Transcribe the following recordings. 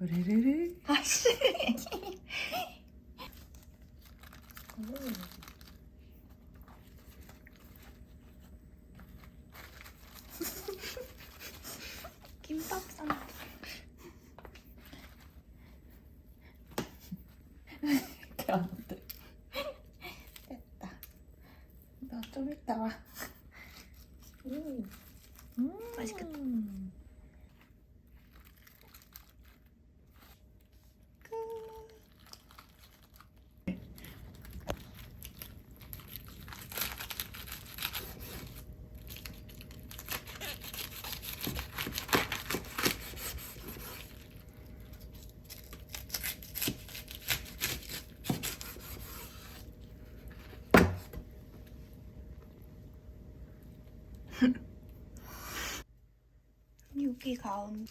르르르. 아씨. 김밥 싸. 이렇게 안 돼. 됐다. 너 좀 이따 와. 음. 맛있겠다. 여기 가운.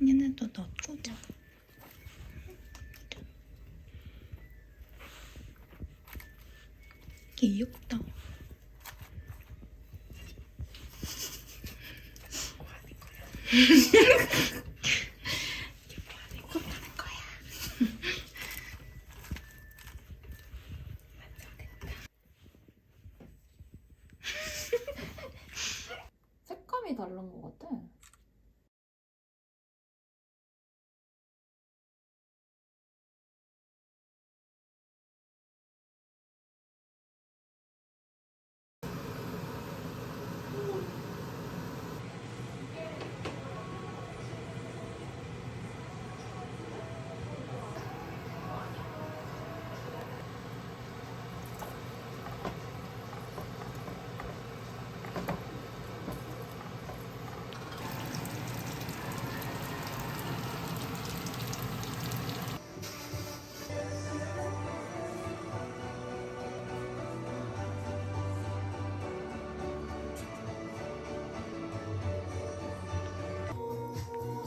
얘는 또 넣고 자. 귀엽다. 다른 것 같아.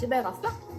집에 갔어?